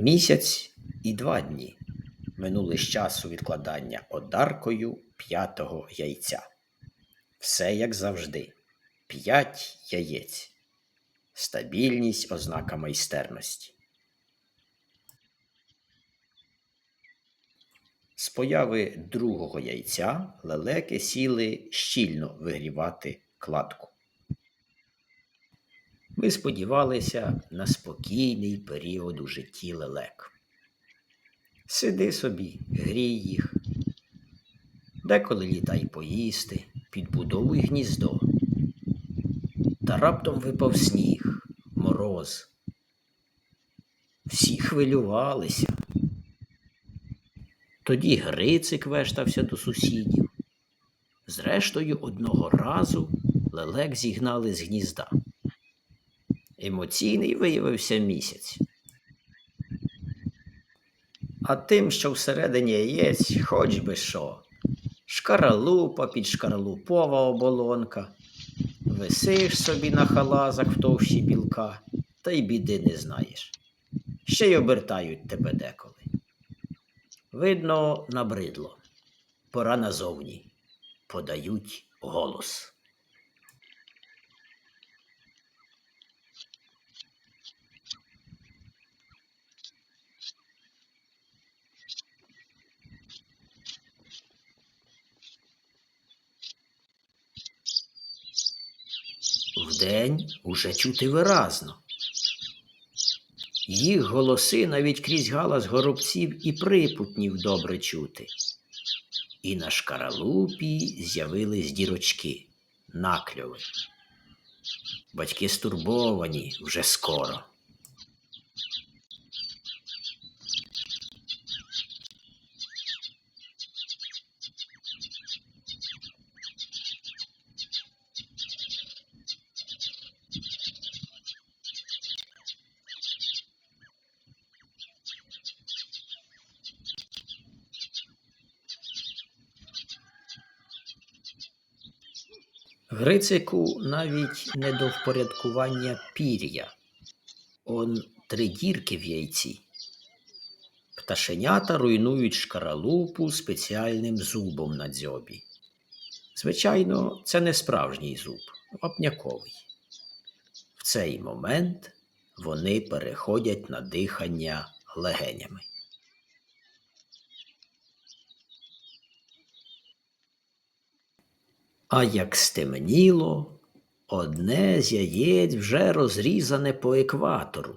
Місяць і два дні минули з часу відкладання одаркою п'ятого яйця. Все як завжди. П'ять яєць. Стабільність ознака майстерності. З появи другого яйця лелеки сіли щільно вигрівати кладку. Ми сподівалися на спокійний період у житті лелек. Сиди собі, грій їх, деколи літай поїсти, підбудовуй гніздо. Та раптом випав сніг, мороз. Всі хвилювалися. Тоді Грицик вештався до сусідів. Зрештою, одного разу лелек зігнали з гнізда. Емоційний виявився місяць. А тим, що всередині яєць, хоч би що. Шкаралупа, підшкаралупова оболонка. Висиш собі на халазах в товщі білка, та й біди не знаєш. Ще й обертають тебе деколи. Видно, набридло. Пора назовні. Подають голос. Вдень уже чути виразно. Їх голоси навіть крізь галас горобців і припутнів добре чути. І на шкаралупі з'явились дірочки, накльови. Батьки стурбовані вже скоро. Грицику навіть не до впорядкування пір'я. Он три дірки в яйці. Пташенята руйнують шкаралупу спеціальним зубом на дзьобі. Звичайно, це не справжній зуб, вапняковий. В цей момент вони переходять на дихання легенями. А як стемніло, одне з яєць вже розрізане по екватору.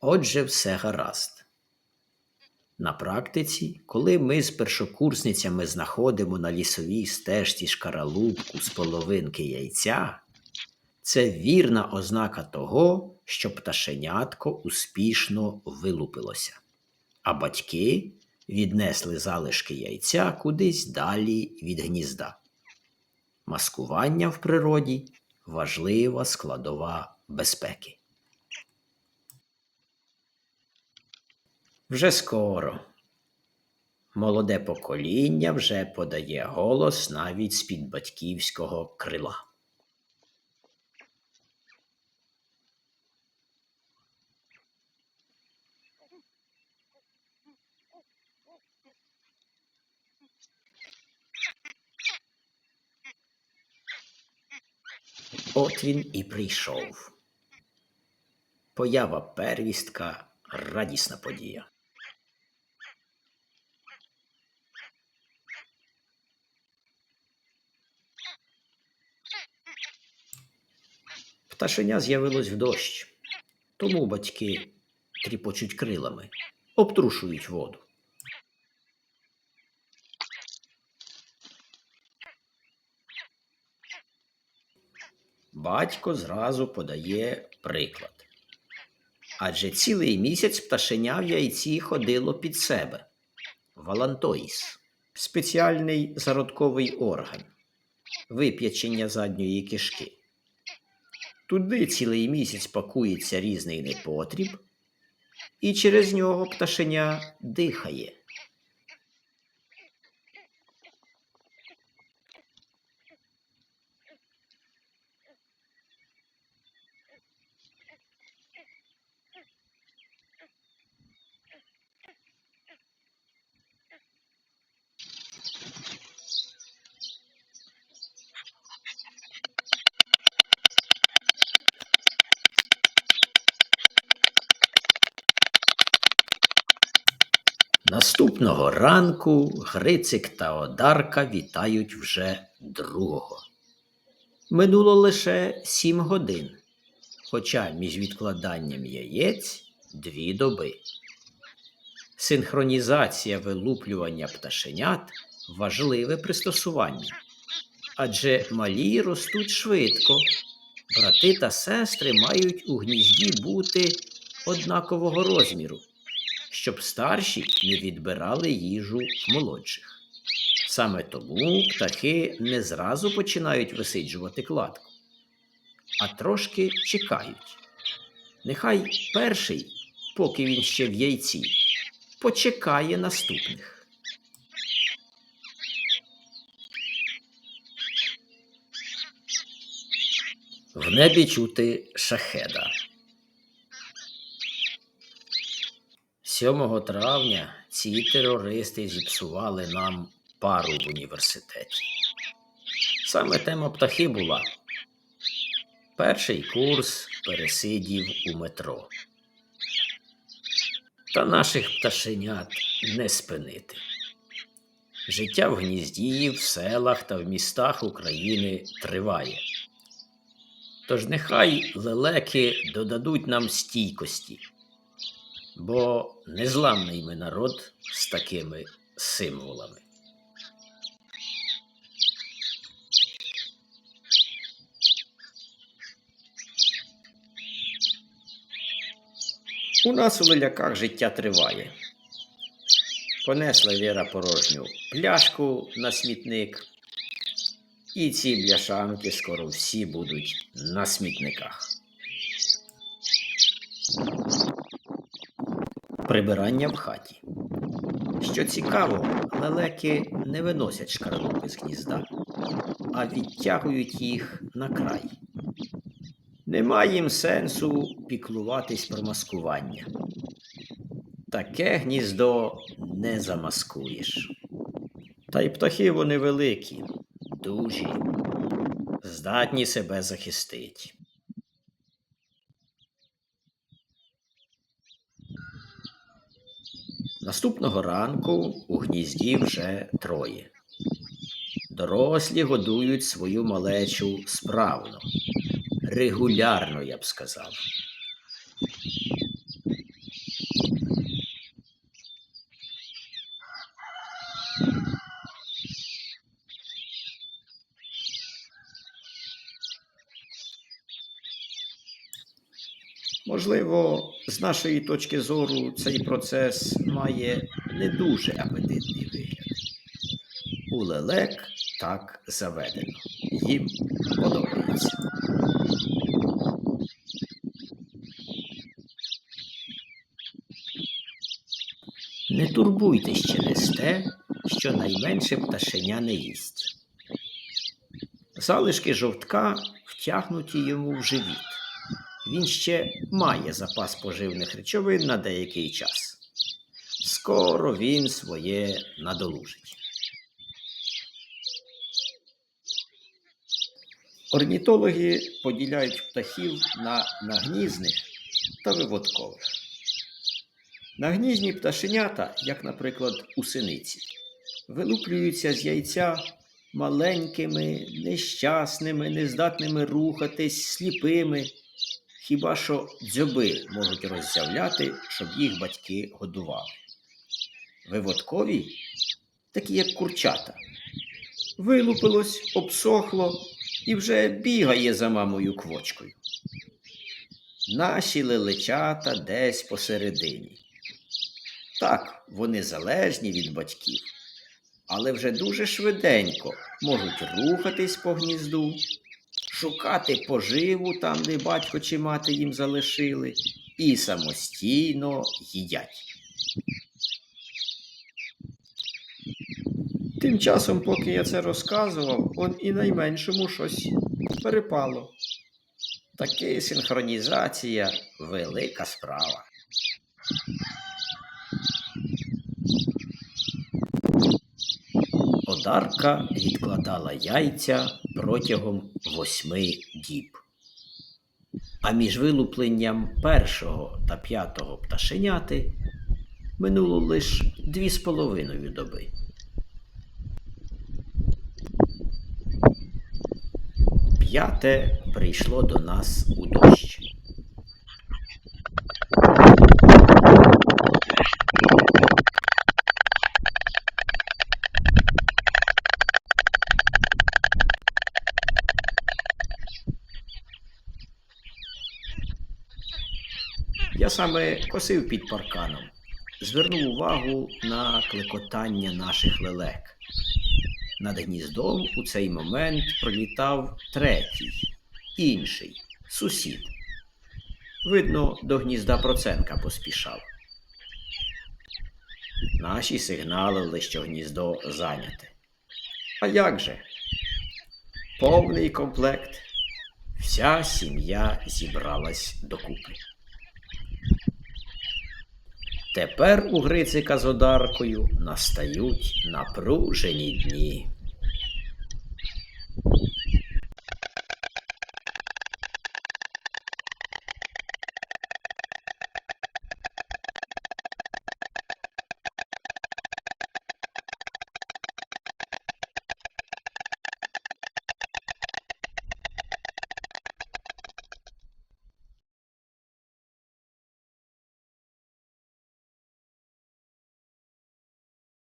Отже, все гаразд. На практиці, коли ми з першокурсницями знаходимо на лісовій стежці шкаралупку з половинки яйця, це вірна ознака того, що пташенятко успішно вилупилося, а батьки віднесли залишки яйця кудись далі від гнізда. Маскування в природі важлива складова безпеки. Вже скоро. Молоде покоління вже подає голос навіть з-під батьківського крила. От він і прийшов. Поява первістка радісна подія. Пташеня з'явилось в дощ, тому батьки тріпочуть крилами, обтрушують воду. Батько зразу подає приклад. Адже цілий місяць пташеня в яйці ходило під себе. Валантоїс спеціальний зародковий орган, вип'ячення задньої кишки. Туди цілий місяць пакується різний непотріб, і через нього пташеня дихає. Наступного ранку Грицик та Одарка вітають вже другого. Минуло лише сім годин, хоча між відкладанням яєць дві доби. Синхронізація вилуплювання пташенят важливе пристосування, адже малі ростуть швидко. Брати та сестри мають у гнізді бути однакового розміру, щоб старші не відбирали їжу молодших. Саме тому птахи не зразу починають висиджувати кладку, а трошки чекають. Нехай перший, поки він ще в яйці, почекає наступних. В небі чути шахеда. 7 травня ці терористи зіпсували нам пару в університеті. Саме тема птахи була. Перший курс пересидів у метро. Та наших пташенят не спинити. Життя в гнізді, в селах та в містах України триває. Тож нехай лелеки додадуть нам стійкості, бо незламний ми народ з такими символами. У нас у леляках життя триває. Понесла Віра порожню пляшку на смітник, і ці бляшанки скоро всі будуть на смітниках. Прибирання в хаті. Що цікаво, лелеки не виносять шкарлупи з гнізда, а відтягують їх на край. Немає їм сенсу піклуватись про маскування. Таке гніздо не замаскуєш. Та й птахи вони великі, дужі, здатні себе захистить. Наступного ранку у гнізді вже троє. Дорослі годують свою малечу справно, регулярно, я б сказав. Можливо, з нашої точки зору цей процес має не дуже апетитний вигляд. У лелек так заведено. Їм подобається. Не турбуйтесь через те, що найменше пташеня не їсть. Залишки жовтка втягнуті йому в живіт. Він ще має запас поживних речовин на деякий час. Скоро він своє надолужить. Орнітологи поділяють птахів на нагнізних та виводкових. Нагнізні пташенята, як, наприклад, у синиці, вилуплюються з яйця маленькими, нещасними, нездатними рухатись, сліпими. Хіба що дзьоби можуть роззявляти, щоб їх батьки годували. Виводкові, такі як курчата, вилупилось, обсохло і вже бігає за мамою квочкою. Наші лелечата десь посередині. Так, вони залежні від батьків, але вже дуже швиденько можуть рухатись по гнізду, шукати поживу там, де батько чи мати їм залишили, і самостійно їдять. Тим часом, поки я це розказував, он і найменшому щось перепало. Таки синхронізація велика справа. Одарка відкладала яйця протягом восьми діб. А між вилупленням першого та п'ятого пташеняти Минуло лиш дві з половиною доби. П'яте прийшло до нас у дощ. Я саме косив під парканом, звернув увагу на клекотання наших лелек. Над гніздом у цей момент пролітав третій, інший, сусід. Видно, до гнізда Проценка поспішав. Наші сигналили, що гніздо зайняте. А як же? Повний комплект. Вся сім'я зібралась докупи. Тепер у Грицика з Одаркою настають напружені дні.